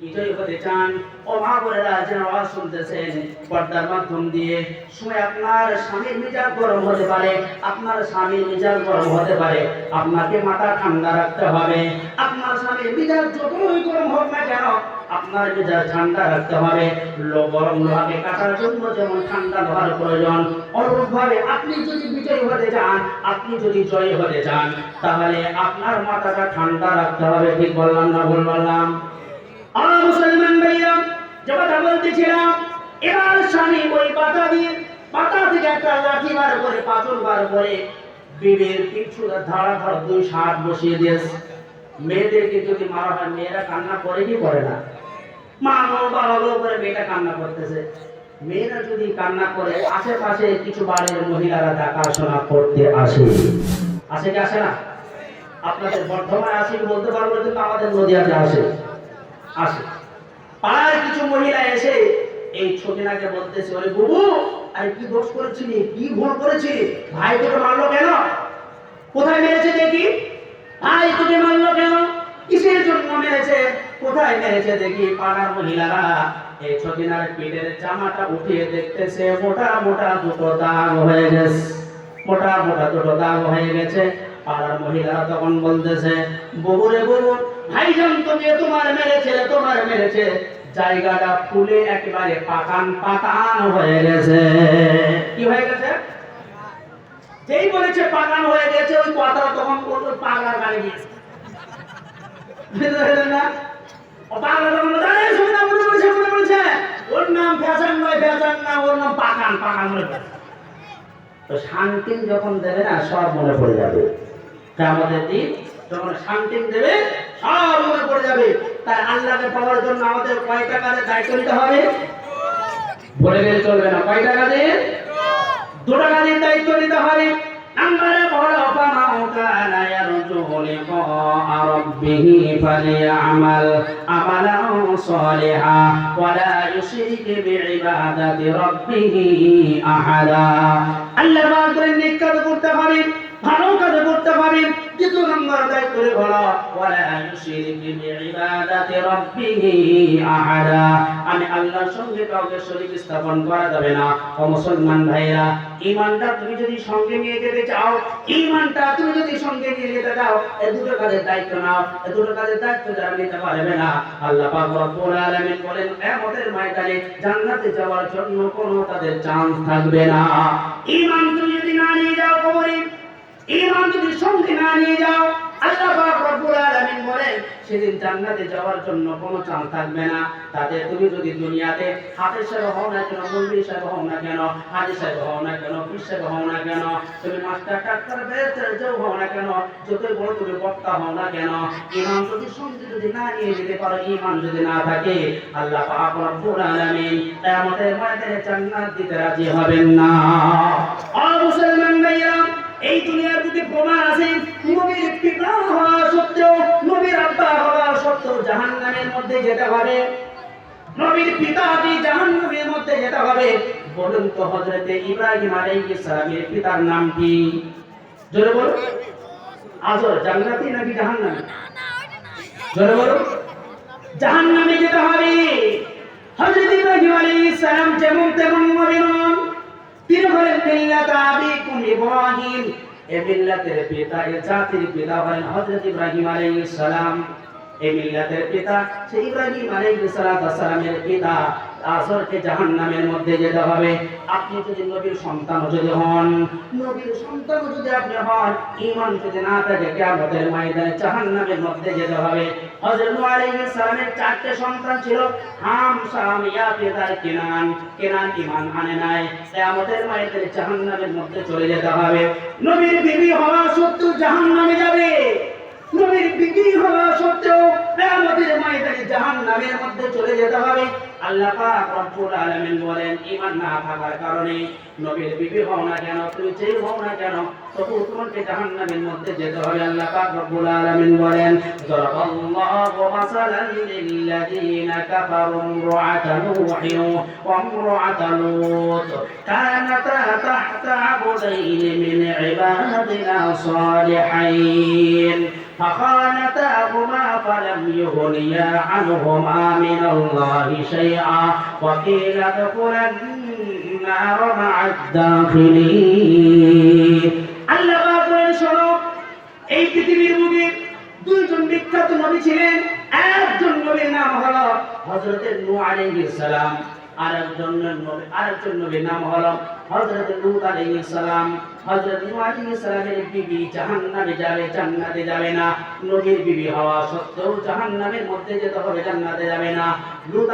বিজয়ী হতে চান। ও মা বোনেরা যেন আওয়াজ শুনতেছেন, পর্দার মাধ্যম দিয়ে। সময় আপনার স্বামীর মেজাজ গরম হতে পারে, আপনার স্বামীর মেজাজ গরম হতে পারে। আপনাকে মাথা ঠান্ডা রাখতে হবে। আপনার স্বামীর মেজাজ যতই গরম হোক না কেন, আপনার মেজাজ ঠান্ডা রাখতে হবে। গরম লোহাকে কাটার জন্য যেমন ঠান্ডা লোহার প্রয়োজন, অনুরূপভাবে আপনি যদি বিজয়ী হতে চান, আপনি যদি জয়ী হতে চান, তাহলে আপনার মাথাটা ঠান্ডা রাখতে হবে। ঠিক বললাম না ভুল বললাম? মুসলমান ভাইরা যে বলতেছিলাম এবার স্বামী ওই পাতা দিয়ে, পাতা থেকে একটা লাঠি বার করে, পাথর বার করে বিবের পিছু ধারা ধর দুই শাক বসিয়ে দিয়েছে। মেয়েদেরকে যদি মারা হয়, মেয়েরা কান্না করে কি করে না? মা গো বাবা গো করে মেয়েটা কান্না করতেছে। মেয়েরা যদি কান্না করে, আশেপাশে কিছু বাড়ির মহিলারা দেখাশোনা করতে আসে। আসে কি আসে না? আপনাদের বর্ধমানে আসে বলতে পারব? কিন্তু আমাদের নদীয়াতে আসে। আসে। পাড়ার কিছু মহিলা এসে এই ছোটিনাকে বলতেছে, ওরে বুবু, আরে কি দোষ করেছিলি কি ভুল করেছিলি ভাই তোকে মারলো কেন? কোথায় মেরেছে দেখি? ভাই তোকে মারলো কেন? কিসের জন্য মেরেছে? কোথায় মেরেছে দেখি? পাড়ার মহিলারা এই ছোটিনার পেটের জামাটা উঠিয়ে দেখতেছে, মোটা মোটা দুটো দাগ হয়ে গেছে। মোটা মোটা দুটো দাগ হয়ে গেছে। পাড়ার মহিলারা তখন বলতেছে ববুরে ববু ভাইজান, তোকে তোমার মেরেছে তোমার মেরেছে। জায়গাটা ফুলে একেবারে পাকান পাকান হয়ে গেছে। কি হয়ে গেছে? যেই বলেছে পাকান হয়ে গেছে, ওই কথাটা তখন বলল পাগলার গাড়ি গিয়েছে। শান্তি যখন দেবে না, সব মনে পড়ে যাবে। আমাদের দিন যখন শান্তি দেবে সব মনে পড়ে যাবে। তাই আল্লাহকে পাওয়ার জন্য আমাদের কয়টা কাজে দায়িত্ব নিতে হবে? বলে গেলে চলবে না। কয়টা কাজে দুটা কাজের দায়িত্ব নিতে হবে। নাম্বারে বড় ফামাউ কানা ইয়ারজু লিকা রাব্বিহি ফালিয়ামাল আমালান সালিহা ওয়া লা ইউশরিক বিইবাদাতি রাব্বিহি আহাদা। আল্লাহ পাক বলেন, নেক করতে হবে ভালো কাজ করতে হবে দ্বিতীয় নম্বর দায়িত্ব হলো ওয়ালা আমি আল্লাহর সঙ্গে কাউকে শরীক স্থাপন করা যাবে না। ও মুসলমান ভাইরা ঈমানটা তুমি যদি সঙ্গে নিয়ে যেতে চাও, ঈমানটা তুমি যদি সঙ্গে নিয়ে যেতে চাও এই দুটো কাজের দায়িত্ব নাও। এই দুটো কাজের দায়িত্ব যারা নিতে পারবে না, আল্লাহ পাক রব্বুল আলামিন বলেন, কিয়ামতের ময়দানে জান্নাতে যাওয়ার জন্য কোনো তাদের চান্স থাকবে না। ঈমান তুমি যদি না নিয়ে যাও কবরে ঈমান যদি সঙ্গে না নিয়ে যাও, আল্লাহ পাক রব্বুল আলামিন বলেন, সেদিন জান্নাতে যাওয়ার জন্য কোনো থাকবে না। তুমি যদি দুনিয়াতে সাহেব হও না কেন হও না কেন হও না কেন হও না কেন, তুমি মাস্টার, ডাক্তার যেও হও না কেন বড় তুমি বক্তা হও না কেন ইমান যদি সঙ্গে যদি না নিয়ে যেতে পারো ইমান যদি না থাকে, আল্লাহ পাক রব্বুল আলামিন কিয়ামতের জান্নাত দিতে রাজি হবেন না। ভাইয়া এই দুনিয়ার প্রতি প্রমাণ আছে, নবীর পিতা হওয়া সত্ত্বেও, নবীর আব্বা হওয়া সত্ত্বেও জাহান্নামের মধ্যে যেতে হবে। নবীর পিতা আদি জাহান্নামের মধ্যে যেতে হবে, বলুন তো হযরতে ইব্রাহিম আলাইহিস সালামের পিতার নাম কি? জোরে বলো আজর জান্নাতি নাকি জাহান্নামী? জোরে বলো জাহান্নামে যেতে হবে। হযরত ইব্রাহিম আলাইহিস সালাম যেমন তেমন নবী নন। তিনি হলেন মিল্লাত আবিকুম ইব্রাহিম, এ মিল্লাতের পিতা, এ জাতির পিতা হলেন হযরত ইব্রাহিম আলাইহিস সালাম। এই মিল্লাতের পিতা সেই ইব্রাহিম আলাইহিস সালামের পিতা। আসরকে জাহান্নামের মধ্যে যেতে হবে। আপনি যদি নবীর সন্তান যদি হন, নবীর সন্তান যদি আপনি হন, ঈমান যদি না থাকে, কিয়ামতের ময়দানে জাহান্নামের মধ্যে যেতে হবে। হযরত নূহ আলাইহিস সালামের চারটি সন্তান ছিল, হাম শাম ইয়াফিদ আর কেনান কেনান ঈমান আনে নাই। কিয়ামতের ময়দানে জাহান্নামের মধ্যে চলে যেতে হবে। নবীর বিবি হওয়া সত্ত্বেও জাহান্নামে যাবে। নবীর বিবি হওয়া সত্ত্বেও কিয়ামতের ময়দানে জাহান্নামের মধ্যে চলে যেতে হবে। আল্লাহ পাক রব্বুল আলামিন বলেন, ঈমান না থাকার কারণে নবীর বিবি হও না কেন? তুমি যেই হও না কেন? তবু তোমাকে জাহান্নামের মধ্যে যেতে হবে। আল্লাহ পাক রব্বুল আলামিন বলেন যারাবাল্লাহু মাসালান লিল্লাযীনা কাফারু ইমরাআতা নূহিন ওয়া ইমরাআতা লূত কানাতা তাহতা আবদাইন মিন ইবাদিনা সালিহাইন। فخانتاهما فلم يغنيا عنهما من الله شيئا وقيل ادخلا النار مع الداخلين আল্লাহ পাক বলেন শোনো এই পৃথিবীর বুকে দুইজন বিখ্যাত নবী ছিলেন একজন নবীর নাম হলো হযরত নূহ আলাইহিস সালাম আরেকজন নবী আরেকজন নবীর নাম হলো হযরত লূত আলাইহিস সালাম হযরত নূহ বিবি জাহান্নামে যাবে, জান্নাতে যাবে না। নবীর বিবি হওয়া সত্ত্বেও জাহান্নামের মধ্যে যেতে হবে, জান্নাতে যাবে না।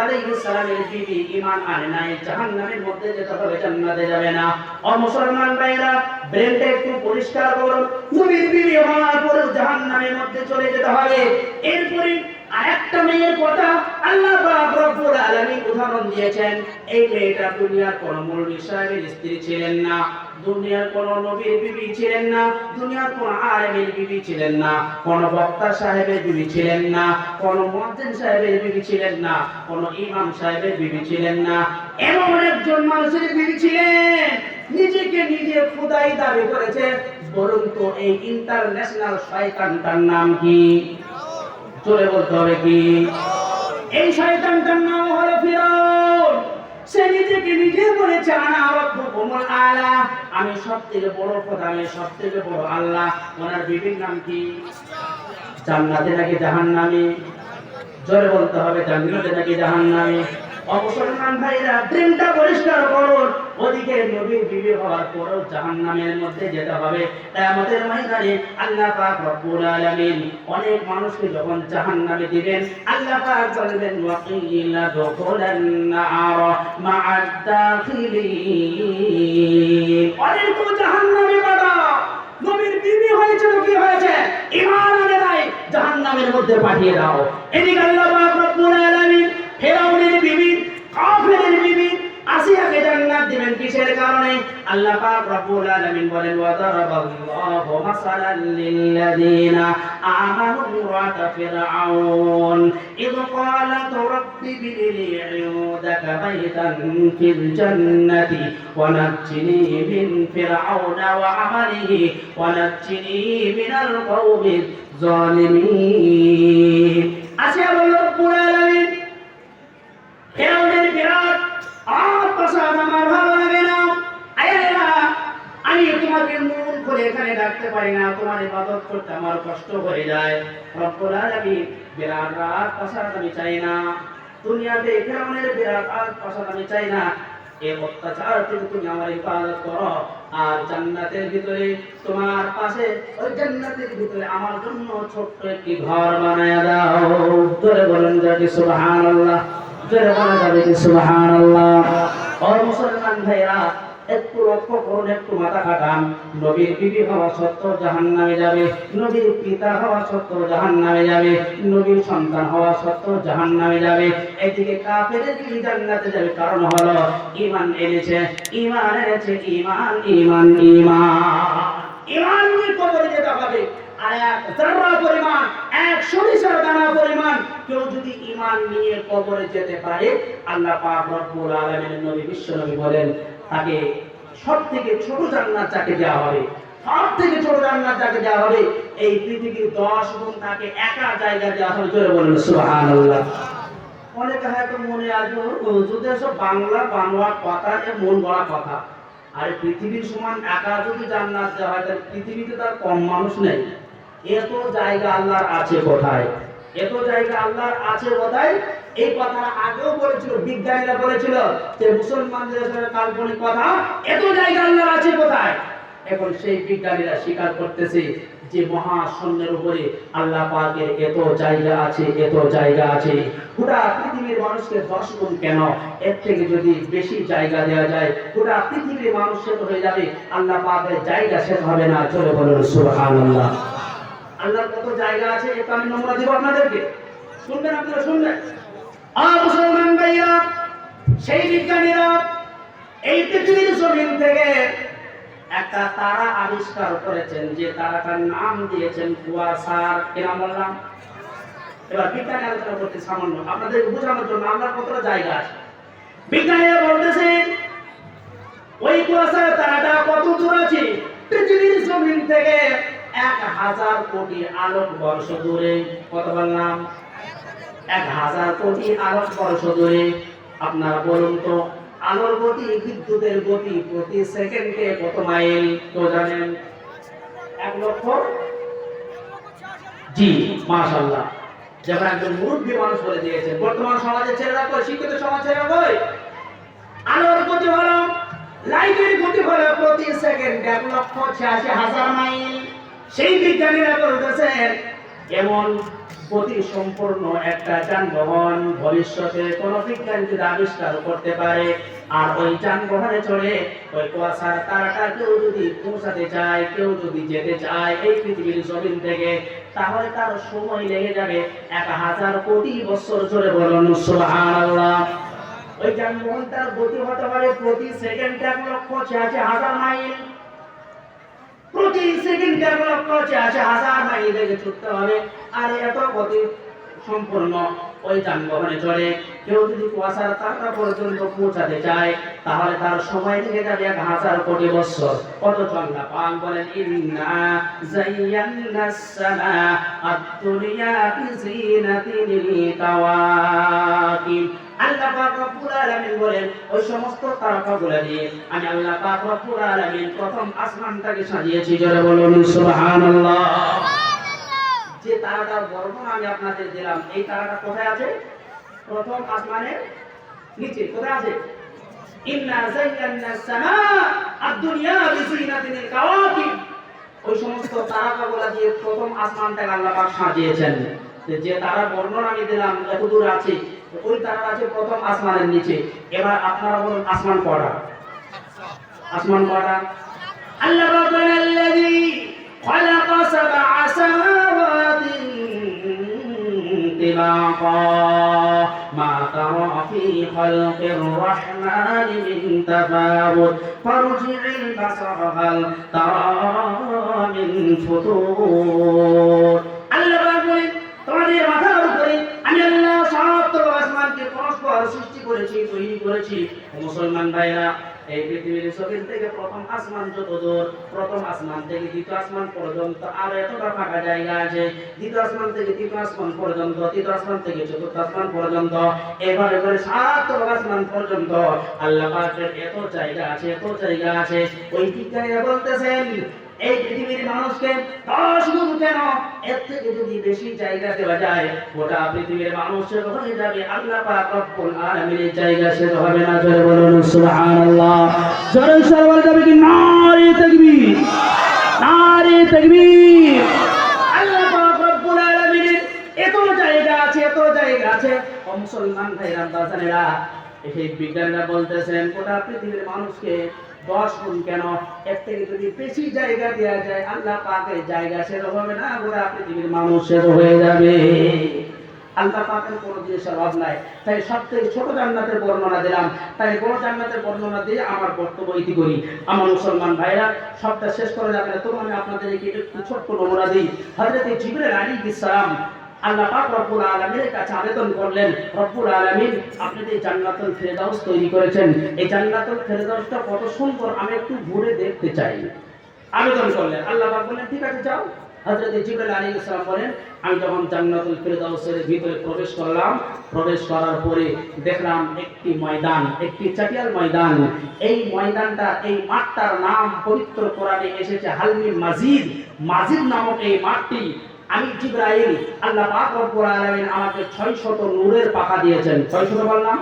আলাইহিস বিবি ঈমান আনে নাই, জাহান্নামের মধ্যে যেতে হবে, জান্নাতে যাবে না। ও মুসলমান ভাইরা ব্রেনটা একটু পরিষ্কার করুন। নবীর বিবি হওয়ার পরেও জাহান্নামের মধ্যে চলে যেতে হবে। এরপরে আরেকটা মেয়ের কথা আল্লাহ পাক রব্বুল আলামিন উদাহরণ দিয়েছেন। এই মেয়েটা দুনিয়ার কোন মৌলভী সাহেবের স্ত্রী ছিলেন না। দুনিয়ার কোন নবীর বিবি ছিলেন না, দুনিয়ার কোন আলেমের বিবি ছিলেন না, কোন বক্তা সাহেবের বিবি ছিলেন না, কোন মুয়াজ্জিন সাহেবের বিবি ছিলেন না, কোন ইমাম সাহেবের বিবি ছিলেন না। এমন একজন মানুষের বিবি ছিলেন, নিজেকে নিজে খোদাই দাবি করেছে বরং তো এই ইন্টারন্যাশনাল শয়তানটার নাম কি? চলে বলতে হবে কি? এই শয়তানটার নাম হলো ফিরআউন। সে নিজেকে নিজে বলেছে, আনা আলা। আমি সব থেকে বড় খোদা আমি সব থেকে বড় আল্লাহ। ওনার বিবির নাম কি? জান্নাতে নাকি জাহান্নামে? জোরে বলতে হবে, জান্নাতে নাকি জাহান্নামে? অবসরমান ভাইরা ব্রেনটা পরিষ্কার করুন। ওদিকে বিবি হওয়ার জাহান্নামের মধ্যে যেতে হবে। ময়দানে আল্লাহ পাক রব্বুল আলামিন অনেক মানুষকে যখন জাহান্নামে দিবেন, আল্লাহ পাক বলবেন দুখুলান নার মা'আদ দাখিলিন। অনেক জাহান্নামে বাড়া নবীর বিবি হয়েছে কি হয়েছে? ইমান আনে নাই। জাহান্নামের মধ্যে পাঠিয়ে দাও। এদিকে আল্লাহ পাক রব্বুল আলামিন ফেরাউনের বিবি কাফেরের বিবি আসিয়াকে জান্নাত দিবেন কিসের কারণে? আল্লাহ পাক রব্বুল আলামিন বলেন ওয়া দারাবাল্লাহু মাসালান লিল্লাযিনা আমানু ইমরাত ফিরআউন। ইদ ক্বালাত রাব্বি বিলি ইউদাকা বাইতান ফিল জান্নাতি ওয়া নাজ্জিনি মিন ফিরআউনা ওয়া আমালিহি ওয়া নাজ্জিনি মিনাল কওমিজ জালিমিন আসিয়া বলল রব্বুল আলামিন বিরাট আর প্রসাদ আমার ভালো লাগে না। আমি তোমাকে মন করে এখানে ডাকতে পারি না। তোমার ইবাদত করতে আমার কষ্ট হয়ে যায়। আলামিন বিরাট রাত প্রসাদ আমি চাই না। দুনিয়াতে ফেরাউনের বিরাট আর প্রসাদ আমি চাই না। অত্যাচার থেকে তুমি আমার ইবাদত করো। আর জান্নাতের ভিতরে তোমার পাশে, ওই জান্নাতের ভিতরে আমার জন্য ছোট্ট একটি ঘর বানায় দাও। ধরে বলেন একটু মাথা খাটান। নবীর বিবি হওয়া সত্ত্বেও জাহান্নামে যাবে, নবীর পিতা হওয়া সত্ত্বেও জাহান্নামে যাবে, নবীর সন্তান হওয়া সত্ত্বেও জাহান্নামে যাবে। এদিকে কাফেরের বিবি যাবে কারণ হলো, ঈমান এনেছে ঈমান এনেছে কবরে যেতে হবে। আর কেউ যদি ঈমান নিয়ে কবরে যেতে পারে, আল্লাহ বিশ্ব বলেন, তাকে ছোট হবে ছোট হবে, এই পৃথিবীর দশ গুণ একা বলেন মনে বাংলা বাংলা কথা মন গড়া কথা। আর পৃথিবীর সমান একা যদি জান্নাত দেওয়া হয়, তাহলে পৃথিবীতে তার কম মানুষ নেই। এত জায়গা আল্লাহর আছে কোথায়? এত জায়গা আল্লাহর আছে কোথায়? এই কথাটা আগেও বলেছিল, বিজ্ঞানীরা বলেছিল যে মুসলমানদের কাল্পনিক কথা, এত জায়গা আল্লাহর আছে কোথায়? এখন সেই বিজ্ঞানীরা স্বীকার করতেছে যে মহাশূন্যের উপরে আল্লাহ পাকের এত জায়গা আছে, এত জায়গা আছে। গোটা পৃথিবীর মানুষকে দশ গুণ কেন? এর থেকে যদি বেশি জায়গা দেওয়া যায়, গোটা পৃথিবীর মানুষ শেষ হয়ে যাবে। আল্লাহ পাকের জায়গা শেষ হবে না। চলে বলুন, সুবহানাল্লাহ। আল্লাহর কত জায়গা আছে এটা আমি নমুনা দিব আপনাদেরকে। শুনবেন আপনারা, শুনবেন? আ মুসলমান ভাইয়া সেই বিজ্ঞানীরা এই পৃথিবীর জমিন থেকে একটা তারা আবিষ্কার করেছেন যে তারাটার নাম দিয়েছেন কুয়াশার কি নাম বললাম এবার বিজ্ঞানী আলোচনা করতে সামান্য, আপনাদের বোঝানোর জন্য আল্লাহর কতটা জায়গা আছে। বিজ্ঞানীরা বলতেছেন ওই কুয়াশার তারাটা কত দূর আছে? পৃথিবীর জমিন থেকে এক হাজার কোটি আলোক বর্ষ দূরে কত বললাম? এক হাজার কোটি আলোক বর্ষ দূরে আপনারা বলুন তো, আলোর গতি, বিদ্যুতের গতি প্রতি সেকেন্ডে কত মাইল? তো জানেন, এক লক্ষ? জি, মাশাআল্লাহ। যেমন একজন মুরব্বী মানুষ বলে দিয়েছেন, বর্তমান সমাজের ছেলেরা কই? শিক্ষিত সমাজ ছেলেরা কই? আলোর গতি হলো লাইটের গতি হলো প্রতি সেকেন্ডে এক লক্ষ ছিয়াশি হাজার মাইল। সেই বিজ্ঞানীরা বলতেছেন এমন গতি সম্পূর্ণ একটা যানবাহন ভবিষ্যতে কোন বিজ্ঞান যদি আবিষ্কার করতে পারে, আর ওই যানবাহনে চড়ে ওই কুয়াশার তারাটা কেউ যদি পৌঁছাতে চায়, কেউ যদি যেতে চায় এই পৃথিবীর জমিন থেকে, তাহলে তার সময় লেগে যাবে এক হাজার কোটি বছর ধরে বলুন ওই যানবাহনটার গতি হতে পারে প্রতি সেকেন্ডে এক লক্ষ ছিয়াশি হাজার মাইল। প্রতি সেকেন্ডে এক লক্ষ ছিয়াশি হাজার মাইল থেকে ছুটতে হবে। আর এত গতি সম্পূর্ণ ওই যানবাহনে চড়ে। কেউ যদি কুয়াশার তারকা পর্যন্ত পৌঁছাতে চায়, তাহলে তার সময় লেগে যাবে এক হাজার কোটি বছর কত চন্দ্রা পাক বলেন, ইন্না জাইয়ান্না আদ-দুনিয়া বিজিনাতিল কাওয়াকিব আল্লাহ পাক রব্বুল আলামিন বলেন ওই সমস্ত তারকাগুলো দিয়ে আমি আল্লাহ পাক রব্বুল আলামিন প্রথম আসমানটাকে সাজিয়েছি। জোরে বলুন সুবহানাল্লাহ। যে তারাটার বর্ণনা আমি আপনাদের দিলাম এই তারাটা কোথায় আছে? প্রথম আসমানের নিচে কোথায় আছে? ইন্না যায়্যানা সামা আদ-দুনিয়া বিজিনাতিল কাওয়াকিব। ওই সমস্ত তারাকাগুলো দিয়ে প্রথম আসমানটাকে আল্লাহ পাক সাজিয়েছেন। যে যে তারার বর্ণনা আমি দিলাম এত দূর আছে ওই তারা আছে প্রথম আসমানের নিচে এবার আপনারা বলুন আসমান কটা আসমান কটা আল্লাহ রাব্বুল আল্লাযী خلق سبع سماوات طباقا ما ترى في خلق الرحمن من تفاوت فارجع البصر هل ترى من فتور আল্লাহ বলেন তোমাদের মাথার উপরে আমি আল্লাহ সমস্ত আসমানকে পরস্পর সৃষ্টি করেছি, তৈরি করেছি। মুসলমান ভাইরা এই পৃথিবীর জমিন থেকে প্রথম আসমান যত দূর, প্রথম আসমান থেকে দ্বিতীয় আসমান পর্যন্ত আর এতটা ফাঁকা জায়গা আছে। দ্বিতীয় আসমান থেকে তৃতীয় আসমান পর্যন্ত, তৃতীয় আসমান থেকে চতুর্থ আসমান পর্যন্ত, এবারে করে সাত আসমান পর্যন্ত আল্লাহ পাকের এত জায়গা আছে, এত জায়গা আছে। ওই বিজ্ঞানীরা বলতেছেন এই পৃথিবীর মানুষকে দশ গুণ কেন এর থেকে যদি বেশি জায়গা দেওয়া যায়, গোটা পৃথিবীর মানুষের হয়ে যাবে আল্লাহ পাক রব্বুল আলামিনের জায়গা শেষ হবে না। জোরে বলুন, সুবহানাল্লাহ। জোরে সরে বলে যাবে কি, নারে তাকবীর। নারে তাকবীর। আল্লাহ পাক রব্বুল আলামিনের এত জায়গা আছে, এত জায়গা আছে। ও মুসলমান ভাইরা বাজানেরা এই বিজ্ঞানীরা বলতেছেন, গোটা পৃথিবীর মানুষকে দশ গুণ কেন? এর থেকে যদি বেশি জায়গা দেওয়া যায়, আল্লাহ পাকের জায়গা সেরো হবে না গোটা পৃথিবীর মানুষ সেরো হয়ে যাবে। আল্লাহ পাকের কোনো জিনিসের অভাব নাই। তাই সব থেকে ছোট জান্নাতের বর্ণনা দিলাম। তাই বড় জান্নাতের বর্ণনা দিয়ে আমার বক্তব্য ইতি করি। আমার মুসলমান ভাইরা সবটা শেষ করা যাবে না। তবু আমি আপনাদেরকে একটু ছোট্ট নমুনা দিই। হজরত জিবরিল আলাইহিস সালাম আল্লাহ পাক রব্বুল আলামিনের কাছে আবেদন করলেন, রব্বুল আলামিন, আপনি যে জান্নাতুল ফেরদাউস তৈরি করেছেন, এই জান্নাতুল ফেরদাউসটা কত সুন্দর, আমি একটু ঘুরে দেখতে চাই। আবেদন করলেন। আল্লাহ পাক বললেন, ঠিক আছে, যাও। হযরত জিবরাইল আলাইহিস সালাম বলেন, আমি যখন জান্নাতুল ফেরদাউসের ভিতরে প্রবেশ করলাম, প্রবেশ করার পরে দেখলাম একটি ময়দান, একটি চাটিয়াল ময়দান। এই ময়দানটা, এই মাঠটার নাম পবিত্র কোরআনে এসেছে হালমি মাজিদ। মাজিদ নামক এই মাঠটি আমি জিব্রাইল, আল্লাহ পাক রব্বুল আলামিন আমাকে 600 নূরের পাখা দিয়েছেন। 600 বললাম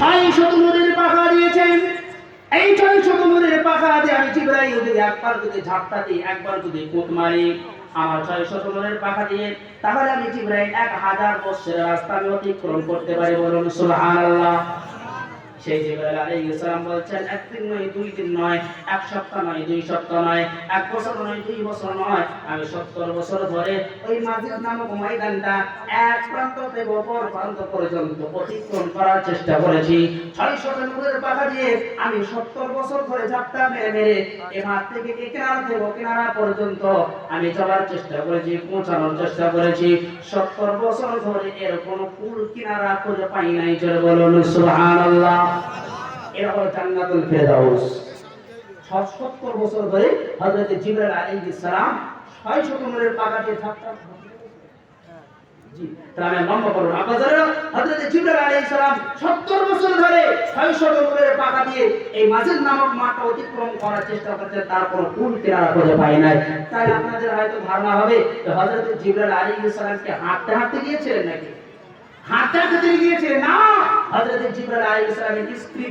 600 নূরের পাখা দিয়েছেন। এই 600 নূরের পাখা দিয়ে আমি জিব্রাইল যদি একবার যদি ঝাপটা দিই, একবার যদি কুত মারি, আমার 600 নূরের পাখা দিয়ে, তাহলে আমি জিব্রাইল 1000 বছরের রাস্তা আমি অতিক্রম করতে পারি বলুন, সুবহানাল্লাহ। সেই জিবরাইল আলাইহিস সালাম বলছেন একদিন নয়, দুই দিন নয়, এক সপ্তাহ নয়, দুই সপ্তাহ নয়, এক বছর নয়, দুই বছর নয়। আমি সত্তর বছর ধরে ওই মাজিদ নামক ময়দানটা এক প্রান্ত থেকে অপর প্রান্ত পর্যন্ত অতিক্রম করার চেষ্টা করেছি। ছয় শত নূরের পাখা দিয়ে আমি সত্তর বছর ধরে ঝাপটা মেরে মেরে এ মাঠ থেকে এ কিনারা থেকে ও কিনারা পর্যন্ত আমি চলার চেষ্টা করেছি, পৌঁছানোর চেষ্টা করেছি। সত্তর বছর ধরে এর কোনো কুল কিনারা খুঁজে পাই নাই চলে বলুন, সুবহানাল্লাহ। এরা হলো জান্নাতুল ফেরদাউস। সত্তর বছর ধরে হযরত জিবরাইল আলাইহিস সালাম ছয়শো কোমরের পাকা দিয়ে জি, তাহলে আমি লম্বা করব আপনারা হযরত জিবরাইল আলাইহিস সালাম 70 বছর ধরে 600 ডগরের পাকা দিয়ে এই মাঝের নামক মাঠটা অতিক্রম করার চেষ্টা তার খুঁজে নাই। তাই আপনাদের হয়তো ধারণা হবে যে হযরত জিবরাইল আলাইহিস হাঁটতে হাঁটতে গিয়েছিলেন নাকি? হাঁটতে তিনি গিয়েছিলেন না। হযরত জিবরাইল আলাইহিস সালামের স্ত্রী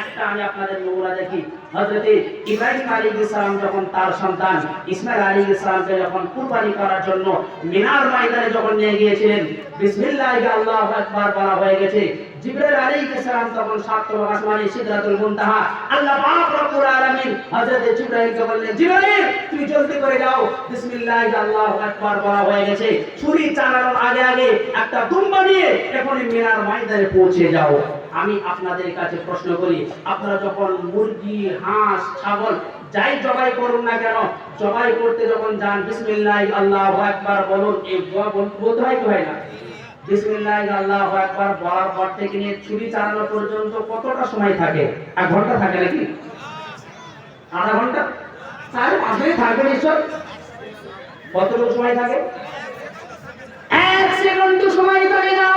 একটা আমি আপনাদের নমুনা দেখি। হযরত ইব্রাহিম আলাইহিস সালাম যখন তার সন্তান ইসমাইল আলাইহিস সালামকে যখন কুরবানি করার জন্য মিনার ময়দানে যখন নিয়ে গিয়েছিলেন, বিসমিল্লাহ, আল্লাহু আকবার বলা হয়ে গেছে জিবরাইল আলাইহিস সালাম তখন আসমানে সিদরাতুল মুনতাহা। আল্লাহ পাক রব্বুল আলামিন হযরত জিবরাইলকে বললেন, জিবরাইল, তুমি জলদি করে যাও। বিসমিল্লাহ আল্লাহু আকবার বলা হয়ে গেছে। ছুরি চালানোর আগে আগে একটা দুম্বা এখনই মিনার ময়দানে পৌঁছে যাও। আমি আপনাদের কাছে প্রশ্ন করি, আপনারা যখন মুরগি, হাঁস, ছাগল যাই জবাই করুন না কেন, জবাই করতে যখন যান বিসমিল্লাহ আল্লাহু আকবার বলুন, এই দোয়া বল- বলতে হয় কি হয় না? বিসমিল্লাহ, আল্লাহু আকবার বলার পর থেকে নিয়ে ছুরি চালানো পর্যন্ত কতটা সময় থাকে? এক ঘণ্টা থাকে নাকি? আধা ঘণ্টা? তার আসলে থাকবে নিশ্চয়। কতটুকু সময় থাকে? এক সেকেন্ড সময় থাকে না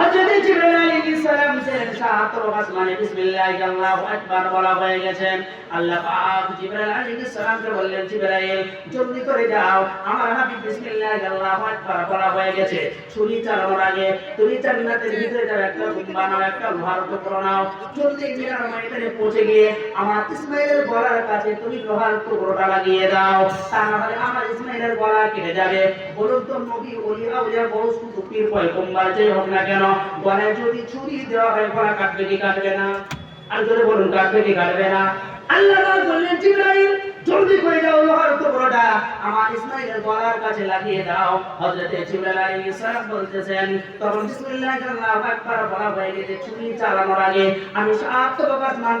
হযরত হয়ে হয়ে পৌঁছে গিয়ে আমার ইসমাইলের গলার কাছে তুমি লোহার টুকরোটা লাগিয়ে দাও। তা না হলে আমার ইসমাইলের গলা কেটে যাবে। বলুন তো নবী আউলিয়া বড় যেই হোক না কেন গলায় যদি ছুরি দেওয়া হয় গলা কাটবে কি কাটবে না? আর যদি বলুন, কাটবে কি কাটবে না? আল্লাহ বললেন, জিবরাইল, জলদি করে যাও, লোহার টুকরোটা আমার ইসমাইলের গলার কাছে লাগিয়ে দাও। হযরত জিবরাইল আলাইহিস সালাম বলতেছেন, তখন বিসমিল্লাহ আল্লাহু আকবার বলা হয়ে গেছে, ছুরি চালানোর আগে আমি সাত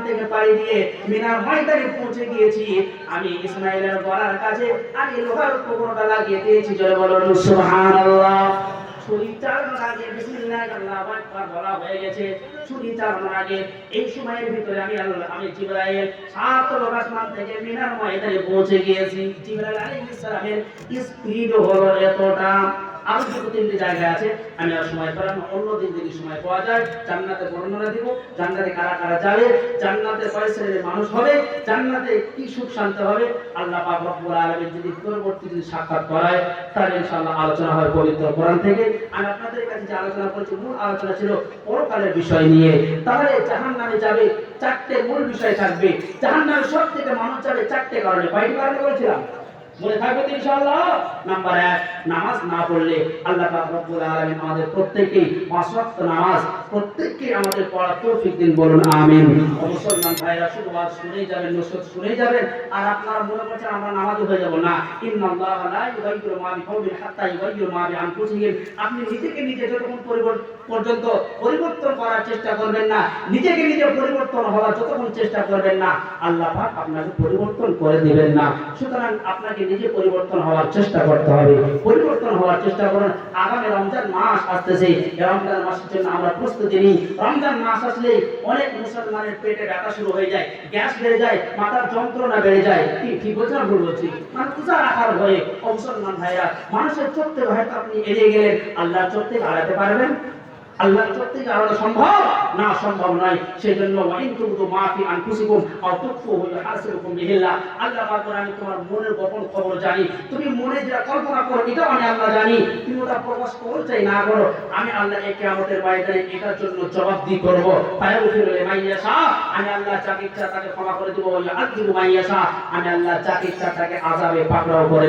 থেকে পাড়ি দিয়ে মিনার ময়দানে পৌঁছে গিয়েছি। আমি ইসমাইলের গলার কাছে, আমি লোহার টুকরোটা লাগিয়ে দিয়েছি। জয় বলুন, সুবহানাল্লাহ। ছুরি আগে বিসমিল্লাহ হয়ে গেছে। ছুরি চালানোর আগে এই সময়ের ভিতরে আমি আল্লাহ, আমি জিবরাইল সাত লোক আসমান থেকে মিনার ময়দানে পৌঁছে গিয়েছি। জিবরাইল আলাইহিস সালামের স্পিড হলো এতটা। আরও দুটো তিনটে জায়গা আছে। আমি আর সময় পেলাম। অন্য দিন যদি সময় পাওয়া যায়, জান্নাতে বর্ণনা দিব। জান্নাতে কারা কারা যাবে, জান্নাতে কয় মানুষ হবে, জান্নাতে কি সুখ শান্তি হবে, আল্লাহ পাক রব্বুল আলামিন যদি পরবর্তী যদি সাক্ষাৎ করায়, তাহলে ইনশাআল্লাহ আলোচনা হয় পবিত্র কোরআন থেকে। আমি আপনাদের কাছে যে আলোচনা করেছি, মূল আলোচনা ছিল পরকালের বিষয় নিয়ে। তাহলে জাহান্নামে যাবে, চারটে মূল বিষয় থাকবে। জাহান্নামে সব থেকে মানুষ যাবে চারটে কারণে। কয়টি কারণে বলছিলাম? মনে থাকবে তো ইনশাআল্লাহ? নাম্বার এক, নামাজ না পড়লে আল্লাহ রব্বুল আলামিন আমাদের প্রত্যেককেই পাঁচ ওয়াক্ত নামাজ প্রত্যেককে আমাদের তৌফিক দিন বলুন, আমিন। মুসলমান ভাইরা শুধু আজ শুনেই যাবেন শুনেই যাবেন, আর আপনারা মনে করছেন আমরা হয়ে যাব না। ইন্নাল্লাহা লা ইউগাইয়িরু মা বিকাউমিন হাত্তা ইউগাইয়িরু মা বিআনফুসিহিম। আপনি নিজেকে নিজে যতক্ষণ পর্যন্ত পরিবর্তন করার চেষ্টা করবেন না, নিজেকে নিজে পরিবর্তন হওয়ার যতক্ষণ চেষ্টা করবেন না, আল্লাহ পাক আপনাকে পরিবর্তন করে দিবেন না। সুতরাং আপনাকে নিজে পরিবর্তন হওয়ার চেষ্টা করতে হবে। পরিবর্তন হওয়ার চেষ্টা করুন। আগামী রমজান মাস আসতেছে। রমজান মাসের জন্য আমরা প্রস্তুতি নিই। রমজান মাস আসলে অনেক মুসলমানের পেটে ব্যথা শুরু হয়ে যায়, গ্যাস বেড়ে যায়, মাথার যন্ত্রণা বেড়ে যায়। কি ঠিক বলছি না ভুল বলছি? মানে পূজা রাখার ভয়ে মুসলমান ভাইরা মানুষের চোখ থেকে হয়তো আপনি এড়িয়ে গেলেন। আল্লাহর চোখ থেকে আড়াতে পারবেন? আল্লাহর সম্ভব? না, সম্ভব নয়। সেই জন্য ওয়াইন তুবদু মা ফি আনফুসিকুম আও তুখফুহু ইউহাসিবুকুম বিহিল্লাহ আল্লাহ আমি তোমার মনের গোপন খবর জানি। তুমি মনে যেটা কল্পনা করো, এটাও আমি আল্লাহ জানি। তুমি ওটা প্রকাশ করো চাই না করো। আমি আল্লাহ এই কিয়ামতের ময়দানে এটার জন্য করব। লিমান ইয়াশা আমি আল্লাহ ইচ্ছা তাকে ক্ষমা করে দেব। ওয়া ইউআযিবু মান ইয়াশা আমি আল্লাহ ইচ্ছা তাকে আযাবে পাকড়াও করে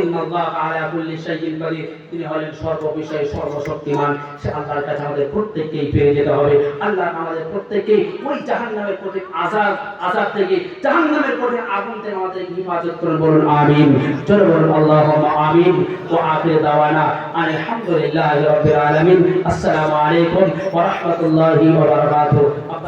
ইন্নাল্লাহ আলা কুল্লি কাদির। তিনি হলেন সর্ববিষয়ে সর্বশক্তিমান। সে আল্লাহর কাছে আমাদের প্রত্যেককেই ফিরে যেতে হবে। আল্লাহ আমাদের প্রত্যেককেই ওই জাহান্নামের প্রতি আজাদ আজাদ থেকে জাহান্নামের প্রতি আগুন থেকে আমাদের হিফাজত করুন, বলুন আমিন। চলো বলুন আল্লাহ আমিন। ও আখির দাওয়ানা আলহামদুলিল্লাহ রাব্বিল আলামিন। আসসালামু আলাইকুম ওয়া রাহমাতুল্লাহি ওয়া বারাকাতুহু।